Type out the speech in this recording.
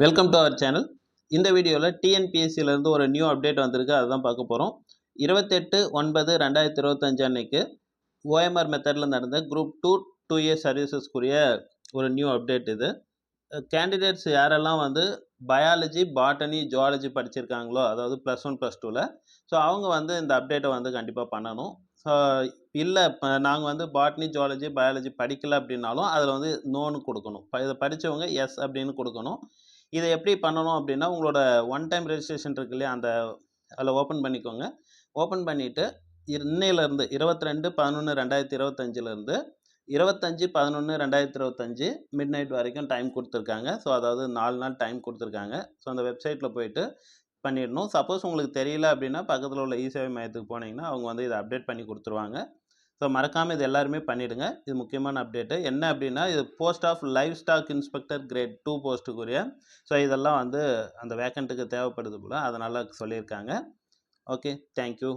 Welcome to our channel இந்த வீடியோவில் டிஎன்பிஎஸ்சியிலேருந்து ஒரு நியூ அப்டேட் வந்திருக்கு. அதுதான் பார்க்க போகிறோம் இருபத்தெட்டு ஒன்பது ரெண்டாயிரத்தி இருபத்தஞ்சு அன்னைக்கு ஓஎம்ஆர் மெத்தடில் நடந்த குரூப் டூ டூ இயர் சர்வீசஸ்க்குரிய ஒரு நியூ அப்டேட் இது. கேண்டிடேட்ஸ் யாரெல்லாம் வந்து பயாலஜி பாட்டனி ஜுவாலஜி படிச்சிருக்காங்களோ அதாவது ப்ளஸ் ஒன் ப்ளஸ் டூவில் ஸோ அவங்க வந்து இந்த அப்டேட்டை வந்து கண்டிப்பாக பண்ணணும். ஸோ இல்லை இப்போ நாங்கள் வந்து பாட்னி ஜுவாலஜி பயாலஜி படிக்கல அப்படின்னாலும் அதில் வந்து நோன்னு கொடுக்கணும். ப- இதை படித்தவங்க எஸ் அப்படின்னு கொடுக்கணும். இதை எப்படி பண்ணணும் அப்படின்னா உங்களோட ஒன் டைம் ரெஜிஸ்ட்ரேஷன் இருக்கு இல்லையா அந்த அதில் ஓப்பன் பண்ணிக்கோங்க. ஓப்பன் பண்ணிவிட்டு இன்னையிலேருந்து இருபத்தி ரெண்டு பதினொன்று ரெண்டாயிரத்தி இருபத்தஞ்சிலேருந்து இருபத்தஞ்சி பதினொன்று ரெண்டாயிரத்தி இருபத்தஞ்சி மிட் நைட் வரைக்கும் டைம் கொடுத்துருக்காங்க. ஸோ அதாவது நாலு நாள் டைம் கொடுத்துருக்காங்க. ஸோ அந்த வெப்சைட்டில் போயிட்டு பண்ணிடணும். சப்போஸ் உங்களுக்கு தெரியல அப்படின்னா பக்கத்தில் உள்ள இ சேவை மையத்துக்கு போனீங்கன்னா அவங்க வந்து இதை அப்டேட் பண்ணி கொடுத்துருவாங்க. ஸோ மறக்காமல் இது எல்லாருமே பண்ணிவிடுங்க இது முக்கியமான அப்டேட்டு என்ன அப்படின்னா இது post of livestock inspector grade two போஸ்ட்டுக்குரிய so இதெல்லாம் வந்து அந்த வேக்கண்ட்டுக்கு தேவைப்படுது போல். அதனால் சொல்லியிருக்காங்க. Okay thank you